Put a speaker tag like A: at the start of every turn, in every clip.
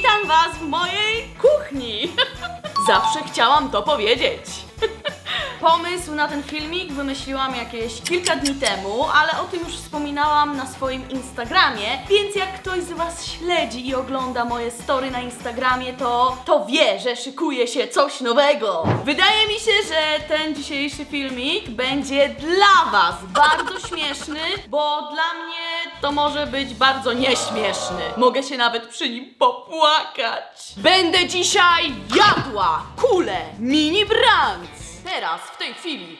A: Witam Was w mojej kuchni! Zawsze chciałam to powiedzieć. Pomysł na ten filmik wymyśliłam jakieś kilka dni temu, ale o tym już wspominałam na swoim Instagramie, więc jak ktoś z Was śledzi i ogląda moje story na Instagramie, to, to wie, że szykuje się coś nowego. Wydaje mi się, że ten dzisiejszy filmik będzie dla Was bardzo śmieszny, bo dla mnie to może być bardzo nieśmieszny. Mogę się nawet przy nim popłakać. Będę dzisiaj jadła kulę mini Brands. Teraz, w tej chwili.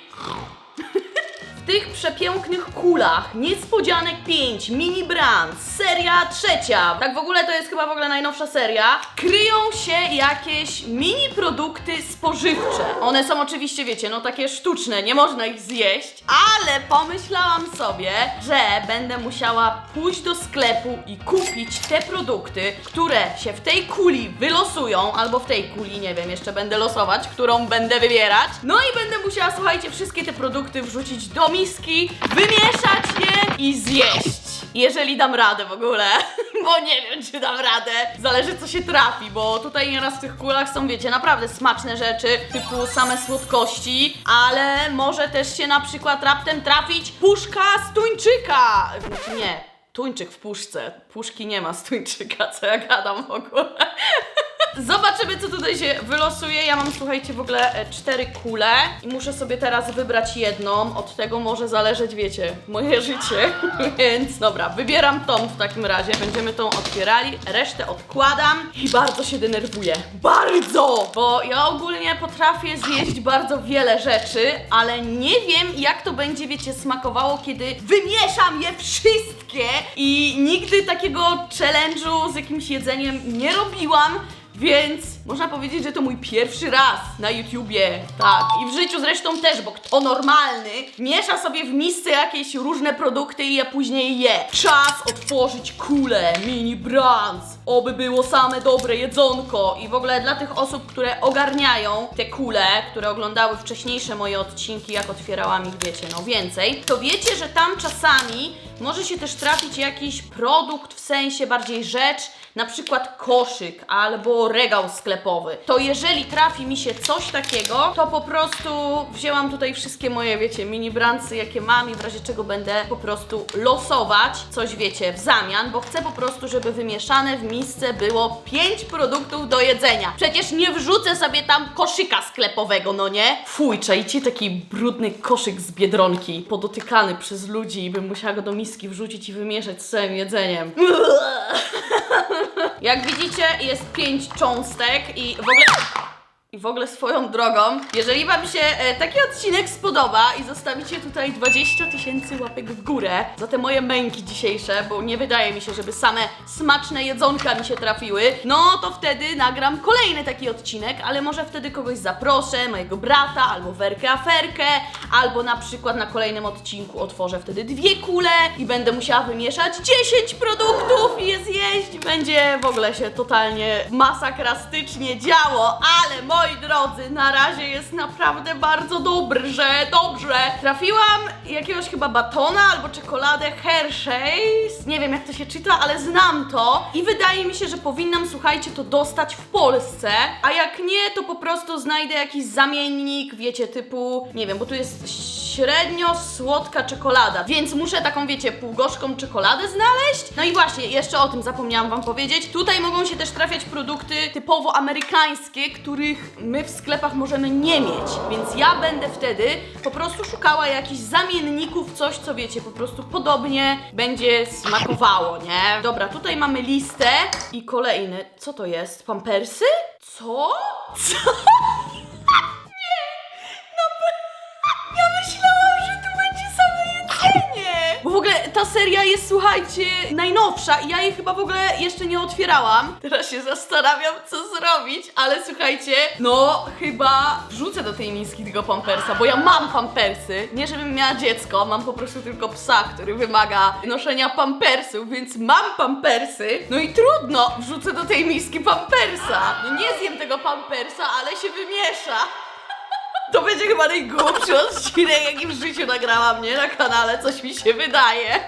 A: Tych przepięknych kulach Niespodzianek 5 Mini Brands, seria trzecia. Tak w ogóle to jest chyba w ogóle najnowsza seria. Kryją się jakieś mini produkty spożywcze. One są oczywiście, wiecie, no takie sztuczne, nie można ich zjeść, ale pomyślałam sobie, że będę musiała pójść do sklepu i kupić te produkty, które się w tej kuli wylosują, albo w tej kuli, nie wiem, jeszcze będę losować, którą będę wybierać. No i będę musiała, słuchajcie, wszystkie te produkty wrzucić do miski, wymieszać je i zjeść. Jeżeli dam radę w ogóle, bo nie wiem, czy dam radę. Zależy, co się trafi, bo tutaj nieraz w tych kulach są, wiecie, naprawdę smaczne rzeczy, typu same słodkości, ale może też się na przykład raptem trafić puszka z tuńczyka. Nie, tuńczyk w puszce. Puszki nie ma z tuńczyka, co ja gadam w ogóle. Zobaczymy, co tutaj się wylosuje. Ja mam, słuchajcie, w ogóle e, cztery kule i muszę sobie teraz wybrać jedną. Od tego może zależeć, wiecie, moje życie. Więc dobra, wybieram tą w takim razie. Będziemy tą otwierali, resztę odkładam i bardzo się denerwuję. Bardzo! Bo ja ogólnie potrafię zjeść bardzo wiele rzeczy, ale nie wiem, jak to będzie, wiecie, smakowało, kiedy wymieszam je wszystkie i nigdy takiego challenge'u z jakimś jedzeniem nie robiłam. Więc można powiedzieć, że to mój pierwszy raz na YouTubie. Tak. I w życiu zresztą też, bo kto normalny miesza sobie w misce jakieś różne produkty i je później je. Czas otworzyć kulę mini brands. Oby było same dobre jedzonko. I w ogóle dla tych osób, które ogarniają te kule, które oglądały wcześniejsze moje odcinki, jak otwierałam ich, wiecie, no więcej, to wiecie, że tam czasami może się też trafić jakiś produkt, w sensie bardziej rzecz, na przykład koszyk albo regał sklepowy, to jeżeli trafi mi się coś takiego, to po prostu wzięłam tutaj wszystkie moje, wiecie, mini brandsy, jakie mam i w razie czego będę po prostu losować coś, wiecie, w zamian, bo chcę po prostu, żeby wymieszane w misce było 5 produktów do jedzenia. Przecież nie wrzucę sobie tam koszyka sklepowego, no nie? Fuj, czajcie taki brudny koszyk z Biedronki, podotykany przez ludzi i bym musiała go do miski wrzucić i wymieszać z całym jedzeniem. Jak widzicie, jest pięć cząstek i w ogóle. I w ogóle swoją drogą, jeżeli Wam się e, taki odcinek spodoba i zostawicie tutaj 20 tysięcy łapek w górę za te moje męki dzisiejsze, bo nie wydaje mi się, żeby same smaczne jedzonka mi się trafiły, no to wtedy nagram kolejny taki odcinek, ale może wtedy kogoś zaproszę, mojego brata, albo Werkę Aferkę, albo na przykład na kolejnym odcinku otworzę wtedy dwie kule i będę musiała wymieszać 10 produktów i je zjeść. Będzie w ogóle się totalnie masakrastycznie działo, ale moi drodzy, na razie jest naprawdę bardzo dobrze, dobrze. Trafiłam jakiegoś chyba batona albo czekoladę Hershey's. Nie wiem jak to się czyta, ale znam to i wydaje mi się, że powinnam, słuchajcie, to dostać w Polsce, a jak nie, to po prostu znajdę jakiś zamiennik, wiecie, typu, nie wiem, bo tu jest średnio słodka czekolada, więc muszę taką, wiecie, półgorzką czekoladę znaleźć. No i właśnie, jeszcze o tym zapomniałam Wam powiedzieć. Tutaj mogą się też trafiać produkty typowo amerykańskie, których my w sklepach możemy nie mieć, więc ja będę wtedy po prostu szukała jakichś zamienników, coś co wiecie, po prostu podobnie będzie smakowało, nie? Dobra, tutaj mamy listę i kolejny. Co to jest? Pampersy? Co? Co? Seria jest, słuchajcie, najnowsza i ja jej chyba w ogóle jeszcze nie otwierałam. Teraz się zastanawiam, co zrobić, ale słuchajcie, no chyba wrzucę do tej miski tego pampersa, bo ja mam pampersy. Nie, żebym miała dziecko, mam po prostu tylko psa, który wymaga noszenia pampersów, więc mam pampersy. No i trudno, wrzucę do tej miski pampersa. No nie zjem tego pampersa, ale się wymiesza. To będzie chyba najgłupszy odcinek, jaki w życiu nagrałam, nie? Na kanale, coś mi się wydaje.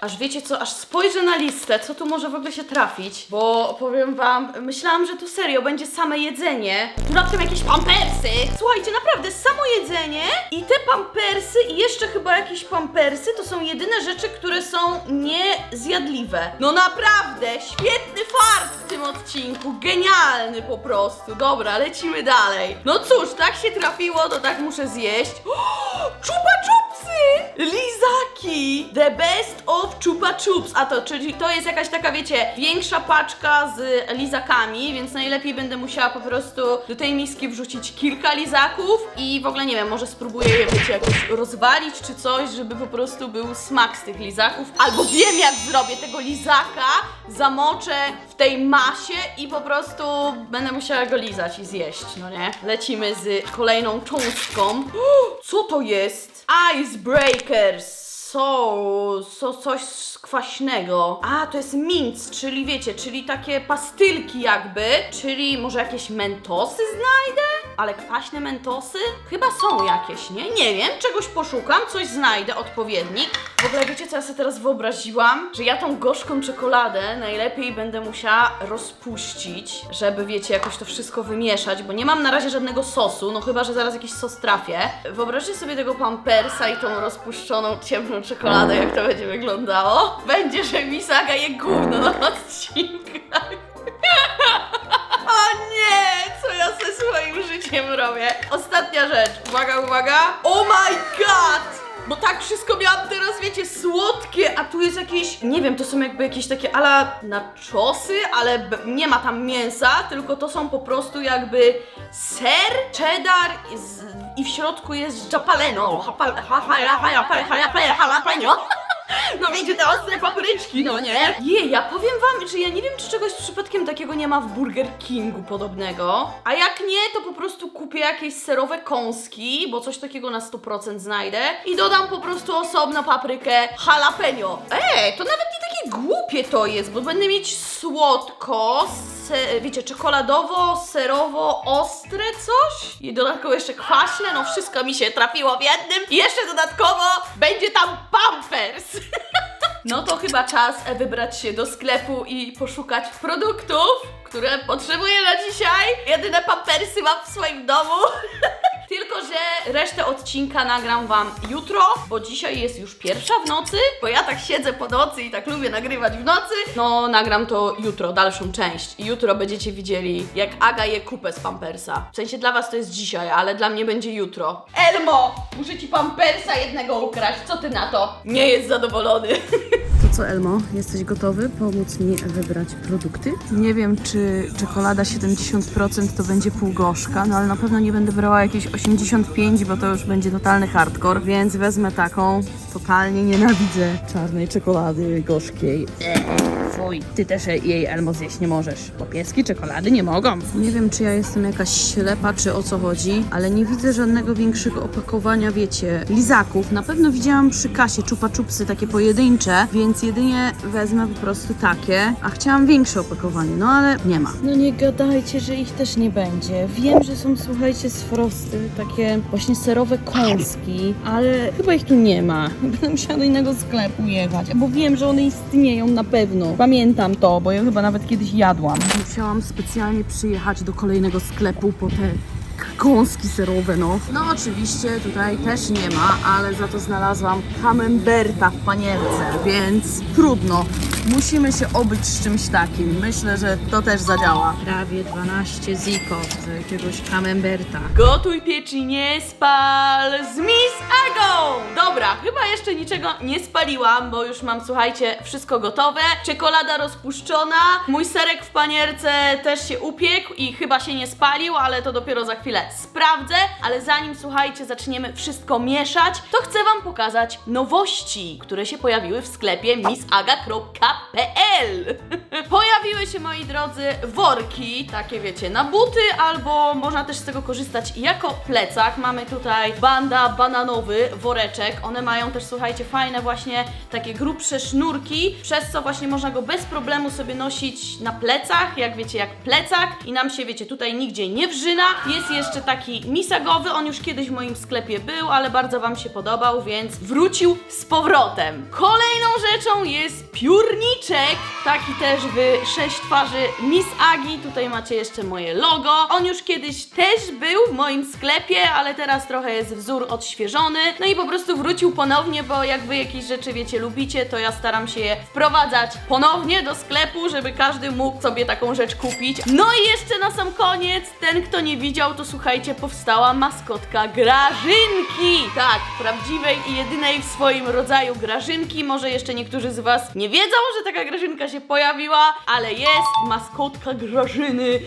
A: Aż wiecie co, aż spojrzę na listę, co tu może w ogóle się trafić, bo powiem wam, myślałam, że tu serio będzie same jedzenie. Raptem jakieś pampersy. Słuchajcie, naprawdę, samo jedzenie i te pampersy i jeszcze chyba jakieś pampersy to są jedyne rzeczy, które są niezjadliwe. No naprawdę, świetny fart w tym odcinku, genialny po prostu. Dobra, lecimy dalej. No cóż, tak się trafiło, to tak muszę zjeść. Czupa czupsy! Lizaki! The best of chupa chups. A to, czyli to jest jakaś taka, wiecie, większa paczka z lizakami, więc najlepiej będę musiała po prostu do tej miski wrzucić kilka lizaków i w ogóle nie wiem, może spróbuję je, wiecie, jakoś rozwalić czy coś, żeby po prostu był smak z tych lizaków. Albo wiem jak zrobię tego lizaka, zamoczę w tej masie i po prostu będę musiała go lizać i zjeść, no nie? Lecimy z kolejną cząstką. Co to jest? Makers. So, so, coś kwaśnego. A, to jest minc, czyli wiecie, czyli takie pastylki jakby, czyli może jakieś mentosy znajdę? Ale kwaśne mentosy? Chyba są jakieś, nie? Nie wiem, czegoś poszukam, coś znajdę, odpowiednik. W ogóle wiecie, co ja sobie teraz wyobraziłam? Że ja tą gorzką czekoladę najlepiej będę musiała rozpuścić, żeby wiecie, jakoś to wszystko wymieszać, bo nie mam na razie żadnego sosu, no chyba, że zaraz jakiś sos trafię. Wyobraźcie sobie tego pampersa i tą rozpuszczoną ciemną czekoladę, jak to będzie wyglądało. Będzie, że Misaga je gówno na odcinkach. O nie! Co ja ze swoim życiem robię? Ostatnia rzecz. Uwaga, uwaga. Oh my god! Bo tak wszystko miałam teraz, wiecie, słodkie, a tu jest jakieś, nie wiem, to są jakby jakieś takie ala naczosy, ale nie ma tam mięsa, tylko to są po prostu jakby ser, cheddar i, z, i w środku jest jalapeno. Jalapeno. Wiecie, te ostre papryczki, no nie? Je, ja powiem wam, że ja nie wiem, czy czegoś przypadkiem takiego nie ma w Burger Kingu podobnego. A jak nie, to po prostu kupię jakieś serowe kąski, bo coś takiego na 100% znajdę. I dodam po prostu osobno paprykę jalapeno. Ej, to nawet nie głupie to jest, bo będę mieć słodko, se, wiecie, czekoladowo, serowo, ostre coś. I dodatkowo jeszcze kwaśne, no wszystko mi się trafiło w jednym. I jeszcze dodatkowo będzie tam pampers. No to chyba czas e, wybrać się do sklepu i poszukać produktów, które potrzebuję na dzisiaj. Jedyne pampersy mam w swoim domu. Resztę odcinka nagram wam jutro, bo dzisiaj jest już pierwsza w nocy, bo ja tak siedzę po nocy i tak lubię nagrywać w nocy. No, nagram to jutro, dalszą część. I jutro będziecie widzieli, jak Aga je kupę z pampersa. W sensie dla was to jest dzisiaj, ale dla mnie będzie jutro. Elmo, muszę ci pampersa jednego ukraść, co ty na to? Nie jest zadowolony.
B: To co, Elmo, jesteś gotowy pomóc mi wybrać produkty? Nie wiem, czy czekolada 70% to będzie półgorzka, no ale na pewno nie będę brała jakieś 85, bo to już będzie totalny hardcore, więc wezmę taką. Totalnie nienawidzę czarnej czekolady gorzkiej. Eee, fuj, ty też jej, Elmo, zjeść nie możesz, bo pieski czekolady nie mogą. Nie wiem, czy ja jestem jakaś ślepa, czy o co chodzi, ale nie widzę żadnego większego opakowania, wiecie, lizaków. Na pewno widziałam przy kasie czupa czupsy takie pojedyncze, więc jedynie wezmę po prostu takie, a chciałam większe opakowanie, no ale nie ma.
C: No nie gadajcie, że ich też nie będzie. Wiem, że są, słuchajcie, z frosty, takie właśnie serowe kąski, ale chyba ich tu nie ma. Będę musiała do innego sklepu jechać, bo wiem, że one istnieją na pewno. Pamiętam to, bo ja chyba nawet kiedyś jadłam.
B: Musiałam specjalnie przyjechać do kolejnego sklepu po te kąski serowe, no. No oczywiście tutaj też nie ma, ale za to znalazłam camemberta w panierce, więc trudno. Musimy się obyć z czymś takim. Myślę, że to też zadziała. Prawie 12 ziko z jakiegoś camemberta.
A: Gotuj piecz i nie spal z Miss Agą! Dobra, chyba jeszcze niczego nie spaliłam, bo już mam, słuchajcie, wszystko gotowe. Czekolada rozpuszczona, mój serek w panierce też się upiekł i chyba się nie spalił, ale to dopiero za chwilę sprawdzę. Ale zanim, słuchajcie, zaczniemy wszystko mieszać, to chcę wam pokazać nowości, które się pojawiły w sklepie missaga.pl Pojawiły się moi drodzy, worki, takie wiecie, na buty, albo można też z tego korzystać jako plecak. Mamy tutaj banda bananowy, woreczek. One mają też, słuchajcie, fajne właśnie takie grubsze sznurki, przez co właśnie można go bez problemu sobie nosić na plecach, jak wiecie, jak plecak i nam się, wiecie, tutaj nigdzie nie wrzyna. Jest jeszcze taki misagowy, on już kiedyś w moim sklepie był, ale bardzo Wam się podobał, więc wrócił z powrotem. Kolejną rzeczą jest piórniczek, taki też w sześć twarzy Miss Agi. Tutaj macie jeszcze moje logo. On już kiedyś też był w moim sklepie, ale teraz trochę jest wzór odświeżony. No i po prostu wrócił ponownie, bo jak wy jakieś rzeczy wiecie, lubicie, to ja staram się je wprowadzać ponownie do sklepu, żeby każdy mógł sobie taką rzecz kupić. No i jeszcze na sam koniec, ten kto nie widział, to słuchajcie, powstała maskotka Grażynki. Tak, prawdziwej i jedynej w swoim rodzaju Grażynki. Może jeszcze niektórzy z was nie wiedzą, że taka Grażynka się pojawiła, ale jest maskotka Grażyny.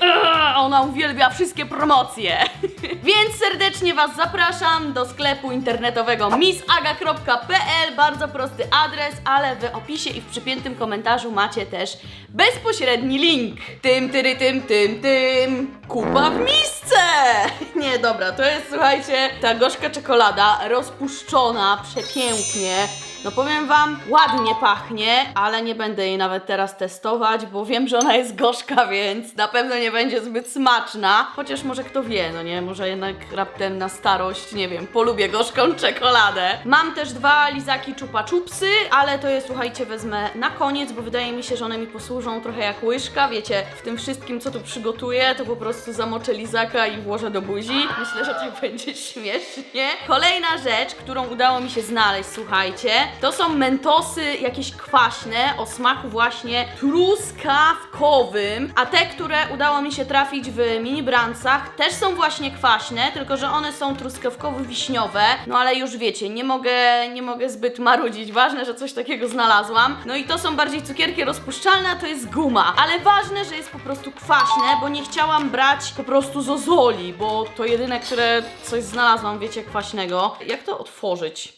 A: Ona uwielbia wszystkie promocje. Więc serdecznie was zapraszam do sklepu internetowego missaga.pl. Bardzo prosty adres, ale w opisie i w przypiętym komentarzu macie też bezpośredni link. Tym, tyry, tym, tym, tym. Kupa w misce! Nie, dobra, to jest, słuchajcie, ta gorzka czekolada rozpuszczona przepięknie. No powiem wam, ładnie pachnie, ale nie będę jej nawet teraz testować, bo wiem, że ona jest gorzka, więc na pewno nie będzie zbyt smaczna. Chociaż może kto wie, no nie, może jednak raptem na starość, nie wiem, polubię gorzką czekoladę. Mam też dwa lizaki chupa chupsy, ale to je, słuchajcie, wezmę na koniec, bo wydaje mi się, że one mi posłużą trochę jak łyżka, wiecie, w tym wszystkim, co tu przygotuję, to po prostu zamoczę lizaka i włożę do buzi. Myślę, że tak będzie śmiesznie. Kolejna rzecz, którą udało mi się znaleźć, słuchajcie, to są mentosy jakieś kwaśne o smaku właśnie truskawkowym, a te, które udało mi się trafić w mini brancach też są właśnie kwaśne, tylko że one są truskawkowo-wiśniowe, no ale już wiecie, nie mogę, nie mogę zbyt marudzić, ważne, że coś takiego znalazłam. No i to są bardziej cukierki rozpuszczalne, a to jest guma, ale ważne, że jest po prostu kwaśne, bo nie chciałam brać po prostu zozoli, bo to jedyne, które coś znalazłam, wiecie, kwaśnego. Jak to otworzyć?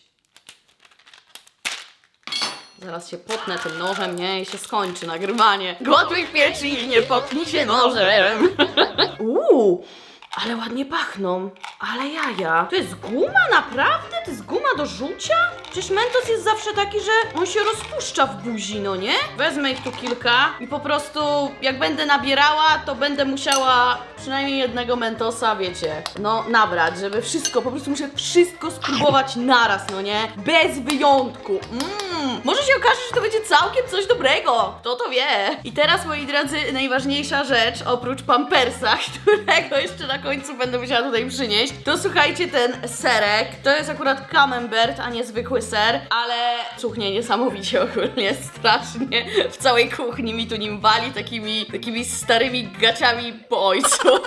A: Zaraz się potnę tym nożem, nie? I się skończy nagrywanie. Gotuj w pieczy i nie potnij się nożem. Uuu, ale ładnie pachną. Ale jaja. To jest guma? Naprawdę? To jest guma do rzucia? Przecież Mentos jest zawsze taki, że on się rozpuszcza w buzi, no nie? Wezmę ich tu kilka i po prostu jak będę nabierała, to będę musiała przynajmniej jednego Mentosa, wiecie, no nabrać, żeby wszystko, po prostu muszę wszystko spróbować naraz, no nie? Bez wyjątku. Mmm, może się okaże, że to będzie całkiem coś dobrego. Kto to wie? I teraz, moi drodzy, najważniejsza rzecz, oprócz pampersa, którego jeszcze na końcu będę musiała tutaj przynieść, to słuchajcie, ten serek. To jest akurat camembert, a nie zwykły ser, ale cuchnie niesamowicie ogólnie, strasznie. W całej kuchni mi tu nim wali takimi, takimi starymi gaciami po ojcu.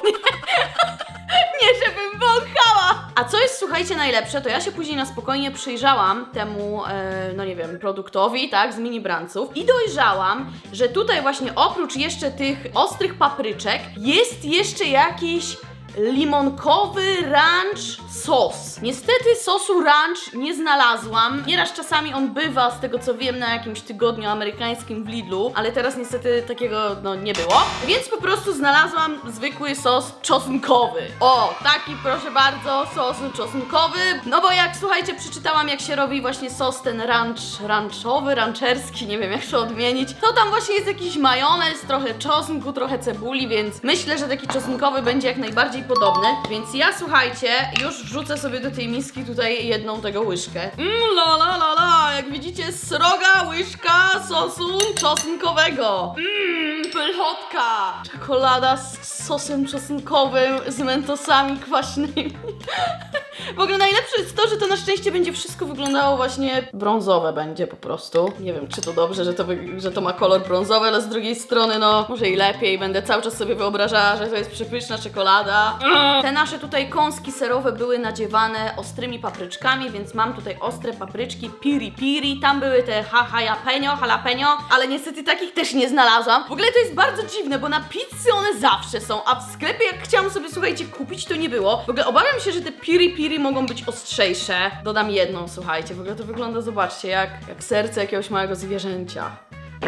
A: Nie, żebym wąchała! A co jest, słuchajcie, najlepsze, to ja się później na spokojnie przyjrzałam temu, e, no nie wiem, produktowi, tak, z mini branców i dojrzałam, że tutaj właśnie oprócz jeszcze tych ostrych papryczek jest jeszcze jakiś limonkowy ranch sos. Niestety sosu ranch nie znalazłam. Nieraz czasami on bywa, z tego co wiem, na jakimś tygodniu amerykańskim w Lidlu, ale teraz niestety takiego no nie było. Więc po prostu znalazłam zwykły sos czosnkowy. O, taki proszę bardzo, sos czosnkowy. No bo jak słuchajcie, przeczytałam jak się robi właśnie sos ten ranch, ranchowy, rancherski, nie wiem jak to odmienić. To tam właśnie jest jakiś majonez, trochę czosnku, trochę cebuli, więc myślę, że taki czosnkowy będzie jak najbardziej podobny. Więc ja słuchajcie, już wrzucę sobie do tej miski tutaj jedną tego łyżkę. Mmm, la la la la, jak widzicie, sroga łyżka sosu czosnkowego. Mmm, pychotka. Czekolada z sosem czosnkowym, z mentosami kwaśnymi. W ogóle najlepsze jest to, że to na szczęście będzie wszystko wyglądało właśnie brązowe będzie po prostu. Nie wiem, czy to dobrze, że to, że to ma kolor brązowy, ale z drugiej strony, no, może i lepiej. Będę cały czas sobie wyobrażała, że to jest przepyszna czekolada. Te nasze tutaj kąski serowe były nadziewane ostrymi papryczkami, więc mam tutaj ostre papryczki piri piri. Tam były te ha jalapeno, jalapeno, ale niestety takich też nie znalazłam. W ogóle to jest bardzo dziwne, bo na pizzy one zawsze są, a w sklepie jak chciałam sobie, słuchajcie, kupić, to nie było. W ogóle obawiam się, że te piri piri mogą być ostrzejsze. Dodam jedną, słuchajcie, w ogóle to wygląda, zobaczcie, jak, jak serce jakiegoś małego zwierzęcia.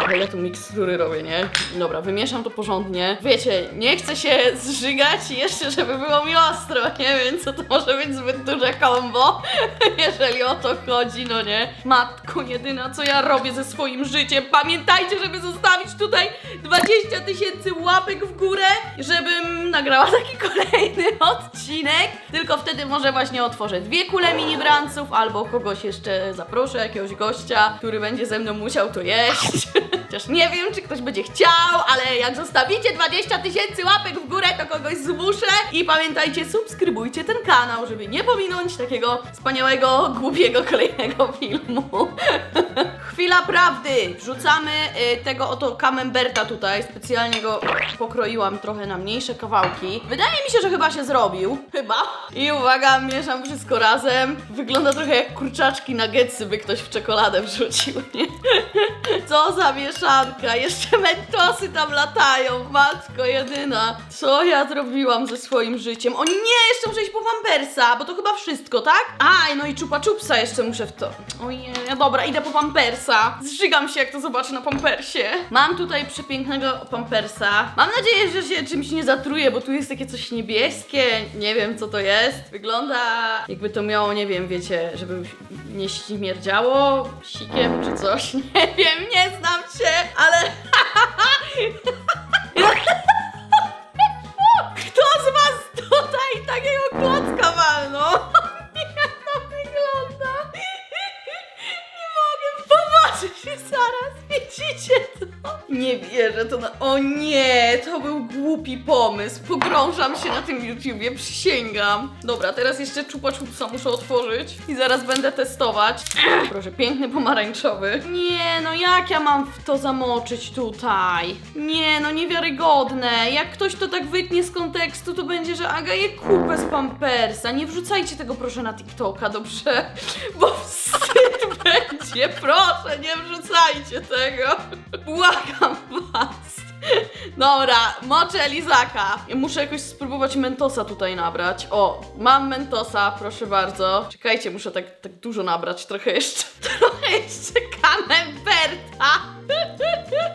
A: Ale tu mikstury robię, nie? Dobra, wymieszam to porządnie. Wiecie, nie chcę się zżygać jeszcze, żeby było mi ostro, nie? Więc to może być zbyt duże kombo, jeżeli o to chodzi, no nie? Matko jedyna, co ja robię ze swoim życiem. Pamiętajcie, żeby zostawić tutaj 20 tysięcy łapek w górę, żebym nagrała taki kolejny odcinek. Tylko wtedy może właśnie otworzę dwie kule mini branców, albo kogoś jeszcze zaproszę, jakiegoś gościa, który będzie ze mną musiał to jeść. Chociaż nie wiem, czy ktoś będzie chciał, ale jak zostawicie 20 tysięcy łapek w górę, to kogoś zmuszę. I pamiętajcie, subskrybujcie ten kanał, żeby nie pominąć takiego wspaniałego, głupiego kolejnego filmu. Chwila prawdy! Wrzucamy y, tego oto camemberta tutaj. Specjalnie go pokroiłam trochę na mniejsze kawałki. Wydaje mi się, że chyba się zrobił. Chyba. I uwaga, mieszam wszystko razem. Wygląda trochę jak kurczaczki nuggetsy, by ktoś w czekoladę wrzucił, nie? Co za mieszanka! Jeszcze mentosy tam latają! Matko jedyna! Co ja zrobiłam ze swoim życiem? O nie, jeszcze muszę iść po Pampersa, bo to chyba wszystko, tak? A, no i Chupa Chupsa jeszcze muszę w to. Ojej, dobra, idę po Pampersa. Zżygam się, jak to zobaczę na Pampersie. Mam tutaj przepięknego Pampersa. Mam nadzieję, że się czymś nie zatruję, bo tu jest takie coś niebieskie. Nie wiem, co to jest. Wygląda jakby to miało, nie wiem, wiecie, żeby nie śmierdziało sikiem czy coś. Nie wiem, nie znam się, ale... Kto z was tutaj takiego klocka walnął? Się zaraz. Widzicie to? Nie wierzę to na... O nie, to był głupi pomysł. Pogrążam się na tym YouTubie, przysięgam. Dobra, teraz jeszcze czupa czupsa muszę otworzyć i zaraz będę testować. Proszę, piękny pomarańczowy. Nie, no jak ja mam w to zamoczyć tutaj? Nie, no niewiarygodne. Jak ktoś to tak wytnie z kontekstu, to będzie, że Aga je kupę z Pampersa. Nie wrzucajcie tego proszę na TikToka, dobrze? Bo wstyd będzie. Proszę, nie wrzucajcie tego. Błagam was. Dobra, moczę lizaka. Muszę jakoś spróbować mentosa tutaj nabrać. O, mam mentosa, proszę bardzo. Czekajcie, muszę tak, tak dużo nabrać, trochę jeszcze. Trochę jeszcze kamemberta.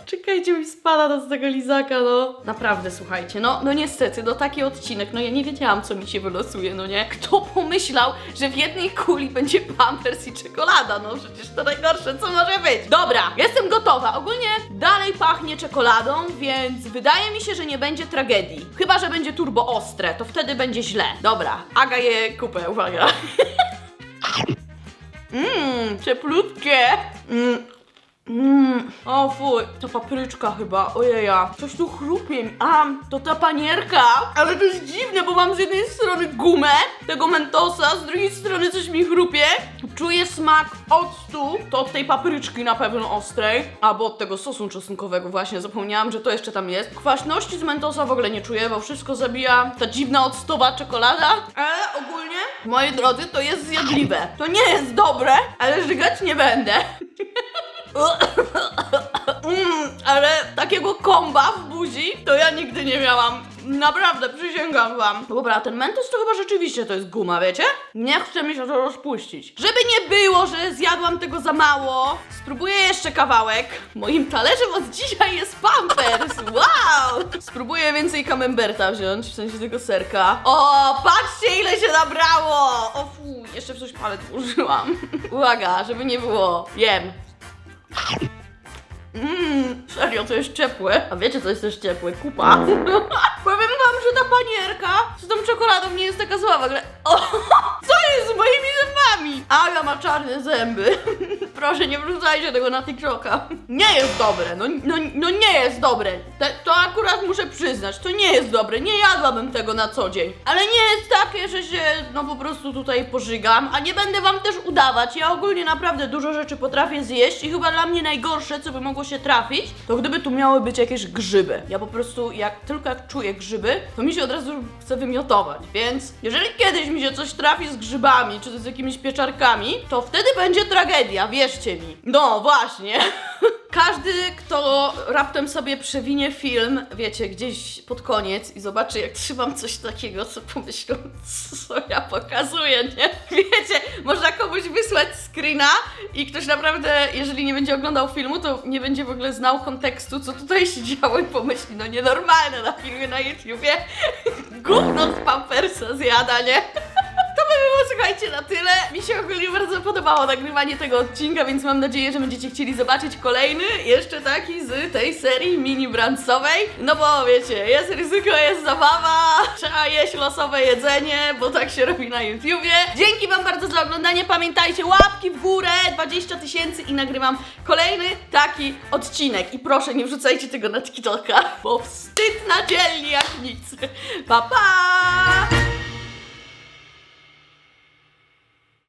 A: Czekajcie, mi spada to z tego lizaka, no. Naprawdę, słuchajcie, no, no niestety, no taki odcinek, no ja nie wiedziałam, co mi się wylosuje, no nie? Kto pomyślał, że w jednej kuli będzie pampers i czekolada, no przecież to najgorsze, co może być. Dobra, jestem gotowa. Ogólnie dalej pachnie czekoladą, więc wydaje mi się, że nie będzie tragedii. Chyba, że będzie turbo ostre, to wtedy będzie źle. Dobra, Aga je kupę, uwaga. Mmm, cieplutkie. Mmm. Mmm, o fuj, to papryczka chyba, ojeja, coś tu chrupie mi. A, to ta panierka, ale to jest dziwne, bo mam z jednej strony gumę tego mentosa, z drugiej strony coś mi chrupie. Czuję smak octu, to od tej papryczki na pewno ostrej, albo od tego sosu czosnkowego właśnie, zapomniałam, że to jeszcze tam jest. Kwaśności z mentosa w ogóle nie czuję, bo wszystko zabija ta dziwna octowa czekolada, ale ogólnie, moi drodzy, to jest zjadliwe. To nie jest dobre, ale żygać nie będę. Mm, ale takiego komba w buzi to ja nigdy nie miałam. Naprawdę, przysięgam wam. Dobra, ten mentos to chyba rzeczywiście to jest guma, wiecie? Nie chce mi się to rozpuścić. Żeby nie było, że zjadłam tego za mało, spróbuję jeszcze kawałek. Moim talerzem od dzisiaj jest pampers. Wow! Spróbuję więcej camemberta wziąć, w sensie tego serka. O, patrzcie ile się nabrało! O fu, jeszcze w coś palet użyłam. Uwaga, żeby nie było. Jem. you Mmm, serio, to jest ciepłe. A wiecie, co jest też ciepłe? Kupa. Powiem wam, że ta panierka z tą czekoladą nie jest taka zła w ogóle. O, co jest z moimi zębami? Aga ma czarne zęby. Proszę, nie wrzucajcie tego na TikToka. Nie jest dobre, no, no, no nie jest dobre. Te, to akurat muszę przyznać, to nie jest dobre. Nie jadłabym tego na co dzień. Ale nie jest takie, że się no po prostu tutaj pożygam, a nie będę wam też udawać. Ja ogólnie naprawdę dużo rzeczy potrafię zjeść i chyba dla mnie najgorsze, co by mogło się trafić, to gdyby tu miały być jakieś grzyby. Ja po prostu, jak tylko jak czuję grzyby, to mi się od razu chce wymiotować. Więc jeżeli kiedyś mi się coś trafi z grzybami, czy z jakimiś pieczarkami, to wtedy będzie tragedia, wierzcie mi. No właśnie. Każdy, kto raptem sobie przewinie film, wiecie, gdzieś pod koniec i zobaczy, jak trzymam coś takiego, co pomyślą, co ja pokazuję, nie? Wiecie, można komuś wysłać screena i ktoś naprawdę, jeżeli nie będzie oglądał filmu, to nie będzie w ogóle znał kontekstu, co tutaj się działo i pomyśli, no nienormalne na filmie na YouTubie. Gówno z pampersa zjada, nie? Słuchajcie, na tyle. Mi się ogólnie bardzo podobało nagrywanie tego odcinka, więc mam nadzieję, że będziecie chcieli zobaczyć kolejny, jeszcze taki z tej serii mini bransowej. No bo wiecie, jest ryzyko, jest zabawa, trzeba jeść losowe jedzenie, bo tak się robi na YouTubie. Dzięki Wam bardzo za oglądanie. Pamiętajcie, łapki w górę, 20 tysięcy i nagrywam kolejny taki odcinek. I proszę, nie wrzucajcie tego na TikToka, bo wstyd na dzielni jak nic. Pa, pa!